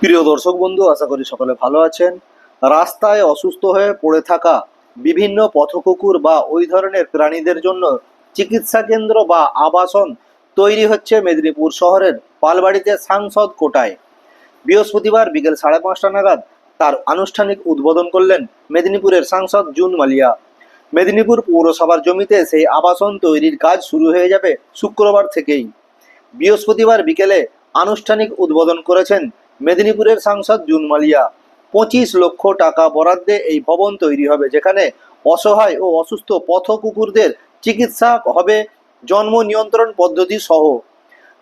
প্রিয় দর্শক বন্ধু, আশা করি সকলে ভালো আছেন। রাস্তায় অসুস্থ হয়ে পড়ে থাকা বিভিন্ন পথকুকুর বা ওই ধরনের প্রাণীদের জন্য চিকিৎসা কেন্দ্র বা আবাসন তৈরি হচ্ছে মেদিনীপুর শহরের পালবাড়িতে সাংসদ কোটায়। বৃহস্পতিবার বিকেল সাড়ে পাঁচটা নাগাদ তার আনুষ্ঠানিক উদ্বোধন করলেন মেদিনীপুরের সাংসদ জুন মালিয়া। মেদিনীপুর পৌরসভার জমিতে সেই আবাসন তৈরির কাজ শুরু হয়ে যাবে শুক্রবার থেকেই। বৃহস্পতিবার বিকেলে আনুষ্ঠানিক উদ্বোধন করেছেন মেদিনীপুরের সাংসদ জুন মালিয়া পঁচিশ লক্ষ টাকা বরাদ্দে এই ভবন তৈরি হবে, যেখানে অসহায় ও অসুস্থ পথ কুকুরদের চিকিৎসা হবে জন্ম নিয়ন্ত্রণ পদ্ধতি সহ।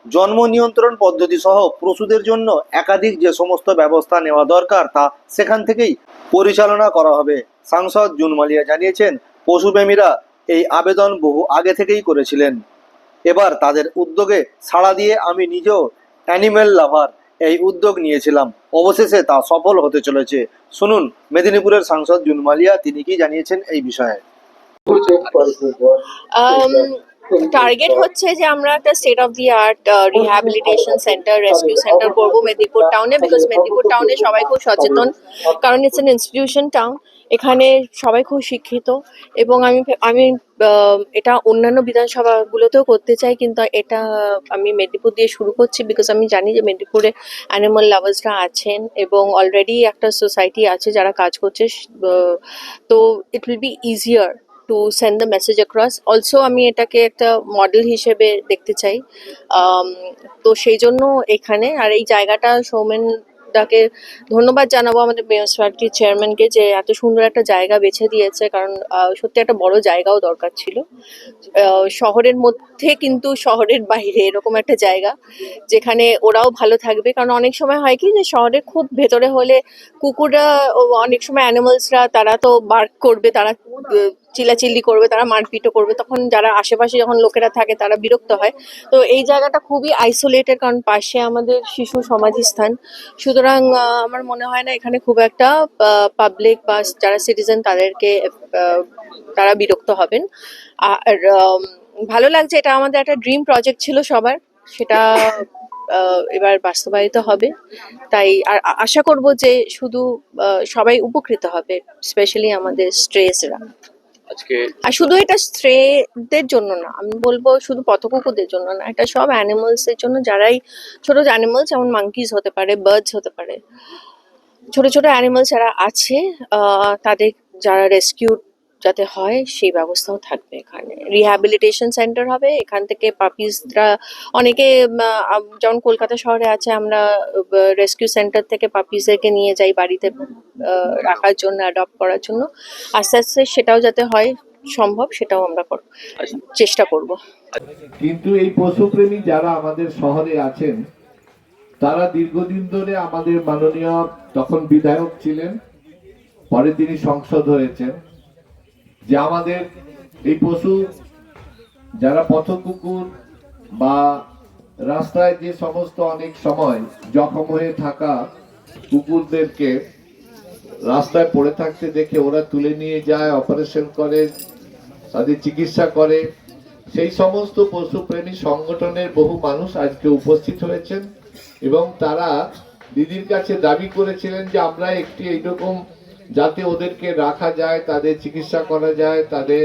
জন্ম নিয়ন্ত্রণ পদ্ধতি সহ পশুদের জন্য একাধিক যে সমস্ত ব্যবস্থা নেওয়া দরকার, তা সেখান থেকেই পরিচালনা করা হবে। সাংসদ জুন মালিয়া জানিয়েছেন, পশুপ্রেমীরা এই আবেদন বহু আগে থেকেই করেছিলেন। এবার তাদের উদ্যোগে সাড়া দিয়ে আমি নিজেও অ্যানিমেল লাভার। এই উদ্যোগ নিয়েছিলাম। অবশেষে তা সফল হতে চলেছে। শুনুন, মেদিনীপুরের সাংসদ জুন মালিয়া তিনি কি জানিয়েছেন এই বিষয়ে? টার্গেট হচ্ছে যে আমরা একটা state of the art rehabilitation centre rescue centre করব মেদিনীপুর টাউনে বিকজ মেদিনীপুর টাউনে সবাই খুব সচেতন। কারণ ইটস এন ইনস্টিটিউশন টাউন এখানে সবাই খুব শিক্ষিত এবং আমি আমি এটা অন্যান্য বিধানসভাগুলোতেও করতে চাই, কিন্তু এটা আমি মেদিনীপুর দিয়ে শুরু করছি বিকজ আমি জানি যে মেদিনীপুরে অ্যানিমাল লাভার্সরা আছেন এবং অলরেডি একটা সোসাইটি আছে যারা কাজ করছে তো it will be easier to send the message across also আমি এটাকে একটা মডেল হিসেবে দেখতে চাই। তো সেই জন্য এখানে আর এই জায়গাটা সৌমেন দাকে ধন্যবাদ জানাব আমাদের মিউনিসিপ্যালিটির চেয়ারম্যানকে যে এত সুন্দর একটা জায়গা বেছে দিয়েছে। কারণ সত্যি একটা বড় জায়গাও দরকার ছিল। শহরের মধ্যে কিন্তু শহরের বাইরে এরকম একটা জায়গা যেখানে ওরাও ভালো থাকবে। কারণ অনেক সময় হয় কি যে শহরের খুব ভেতরে হলে কুকুররা অনেক সময় অ্যানিমালসরা তারা তো বার্ক করবে, তারা চিল্লাচিল্লি করবে, তারা মারপিটও করবে। তখন যারা আশেপাশে যখন লোকেরা থাকে, তারা বিরক্ত হয়। তো এই জায়গাটা খুবই আইসোলেটেড কারণ পাশে আমাদের শিশু সমাধিস্থান। সুতরাং আমার মনে হয় না এখানে খুব একটা পাবলিক বা যারা সিটিজেন তাদেরকে তারা বিরক্ত হবেন। আর ভালো লাগছে, এটা আমাদের একটা ড্রিম প্রজেক্ট ছিল সবার, সেটা এবার বাস্তবায়িত হবে। তাই, আর আশা করব যে শুধু সবাই উপকৃত হবে স্পেশালি আমাদের স্ট্রেসরা আজকে আর শুধু এটা স্ট্রেদের জন্য না, আমি বলব শুধু পথকুকুদের জন্য না, এটা সব অ্যানিমালস এর জন্য। যারাই ছোট অ্যানিমালস যেমন মাঙ্কিজ হতে পারে বার্ডস হতে পারে, ছোট ছোট অ্যানিমালস যারা আছে তাদের যারা রেস্কিউ যাতে হয়, সেই ব্যবস্থাও থাকবে এখানে। রিহ্যাবিলিটেশন সেন্টার হবে, এখান থেকে পাপিসরা অনেকে যেমন কলকাতা শহরে আছে, আমরা রেস্কিউ সেন্টার থেকে পাপিসদেরকে নিয়ে যাই বাড়িতে রাখার জন্য অ্যাডপ্ট করার জন্য। আস্তে আস্তে সেটাও যাতে হয়, সম্ভব, সেটাও আমরা চেষ্টা করব। কিন্তু এই পশুপ্রেমী যারা আমাদের শহরে আছেন, তারা দীর্ঘদিন ধরে আমাদের মাননীয় তখন বিধায়ক ছিলেন পরে তিনি সংসদ হয়েছেন। যে আমাদের এই পশু, যারা পথকুকুর বা রাস্তায় যে সমস্ত অনেক সময় জখম হয়ে থাকা কুকুরদেরকে রাস্তায় পড়ে থাকতে দেখে ওরা তুলে নিয়ে যায় অপারেশন করে, তাদের চিকিৎসা করে। সেই সমস্ত পশুপ্রেমী সংগঠনের বহু মানুষ আজকে উপস্থিত হয়েছেন এবং তারা দিদির কাছে দাবি করেছিলেন যে আমরা একটি এইরকম যাতে ওদেরকে রাখা যায়, তাদের চিকিৎসা করা যায়, তাদের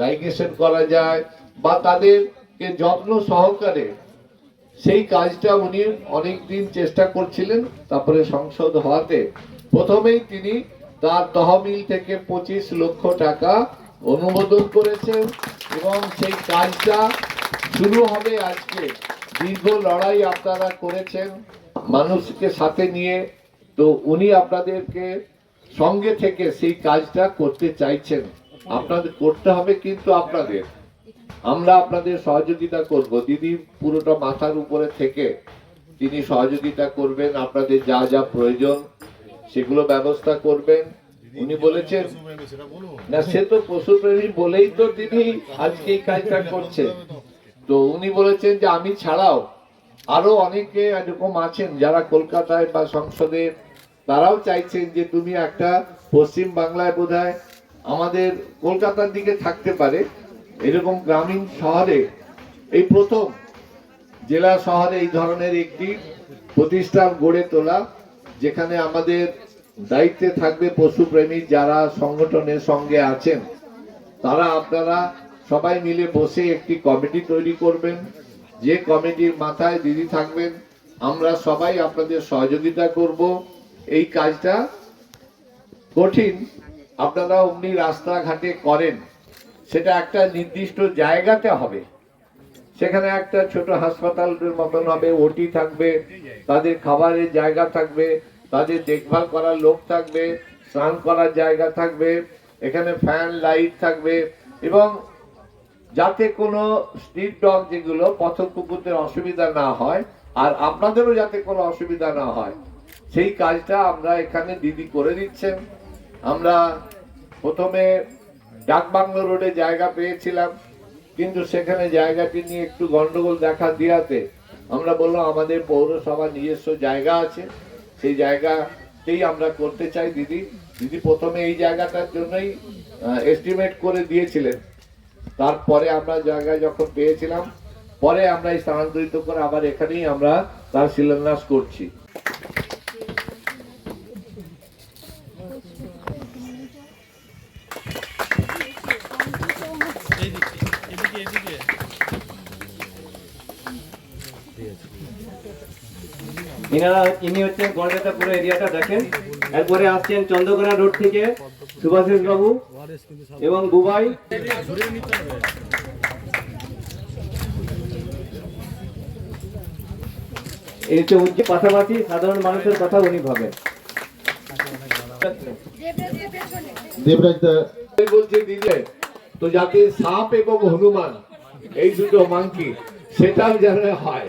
লাইগেশন করা যায়, বা তাদেরকে যত্ন সহকারে সেই কাজটা উনি অনেক দিন চেষ্টা করছিলেন, তারপরে সংসদ হওয়াতে। প্রথমেই তিনি তার তহবিল থেকে পঁচিশ লক্ষ টাকা অনুমোদন করেছেন এবং সেই কাজটা শুরু হবে আজকে। দীর্ঘ লড়াই আপনারা করেছেন মানুষকে সাথে নিয়ে। তো উনি আপনাদেরকে সঙ্গে থেকে সেই কাজটা করতে চাইছেন। আপনাদের করতে হবে কিন্তু আপনাদের। আমরা আপনাদের সহযোগিতা করব। দিদি পুরোটা মাথার উপরে থেকে তিনি সহযোগিতা করবেন, আপনাদের যা যা প্রয়োজন সেগুলো ব্যবস্থা করবেন। উনি বলেছেন, না, সে তো পশুপ্রেমী বলেই তো তিনি আজকে এই কাজটা করছেন। তো উনি বলেছেন যে, আমি ছাড়াও আরও অনেকে এরকম আছেন যারা কলকাতায় বা সংসদে তারাও চাইছেন যে তুমি একটা পশ্চিম বাংলায় বোধহয় আমাদের কলকাতার দিকে থাকতে পারে। এরকম গ্রামীণ শহরে এই প্রথম জেলা শহরে এই ধরনের একটি প্রতিষ্ঠান গড়ে তোলা, যেখানে আমাদের দায়িত্বে থাকবে পশুপ্রেমী যারা সংগঠনের সঙ্গে আছেন। তারা আপনারা সবাই মিলে বসে একটি কমিটি তৈরি করবেন। যে কমিটির মাথায় দিদি থাকবেন, আমরা সবাই আপনাদের সহযোগিতা করব। এই কাজটা কঠিন। আপনারা অমনি রাস্তাঘাটে করেন, সেটা একটা নির্দিষ্ট জায়গাতে হবে। সেখানে একটা ছোট হাসপাতালের মতন হবে, ওটি থাকবে, তাদের খাবারের জায়গা থাকবে, তাদের দেখভাল করার লোক থাকবে, স্নান করার জায়গা থাকবে, এখানে ফ্যান, লাইট থাকবে এবং যাতে কোনো স্ট্রিট ডগ যেগুলো পথক কুকুরদের অসুবিধা না হয়, আর আপনাদেরও যাতে কোনো অসুবিধা না হয় সেই কাজটা আমরা এখানে দিদি করে দিচ্ছেন। আমরা প্রথমে ডাকবাংলো রোডে জায়গা পেয়েছিলাম, কিন্তু সেখানে জায়গাটি নিয়ে একটু গন্ডগোল দেখা দিয়াতে আমরা বললাম, আমাদের পৌরসভা নিজস্ব জায়গা আছে, সেই জায়গাতেই আমরা করতে চাই। দিদি দিদি প্রথমে এই জায়গাটার জন্যই এস্টিমেট করে দিয়েছিলেন। তারপরে আমরা জায়গা যখন পেয়েছিলাম, পরে আমরা স্থানান্তরিত করে আবার এখানেই আমরা তার শিলান্যাস করছি। ইনারা ইনি হচ্ছেন কলকাতা পুরো এরিয়াটা দেখেন। এরপরে আসছেন চন্দ্রকোনা রোড থেকে সুভাষিস বাবু এবং বুবাই। এই হচ্ছে উচ্চ পাশাপাশি সাধারণ মানুষের কথা উনি ভাবেন। দেবরাজ দা আমি দিদি তো যাতে সাপ এবং হনুমান এই দুটো মাংকি সেটাও যেন হয়।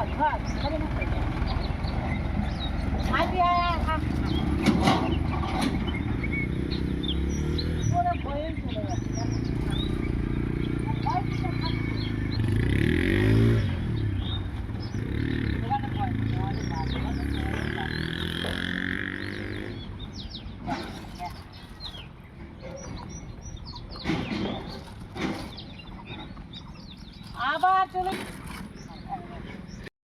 আবার চলে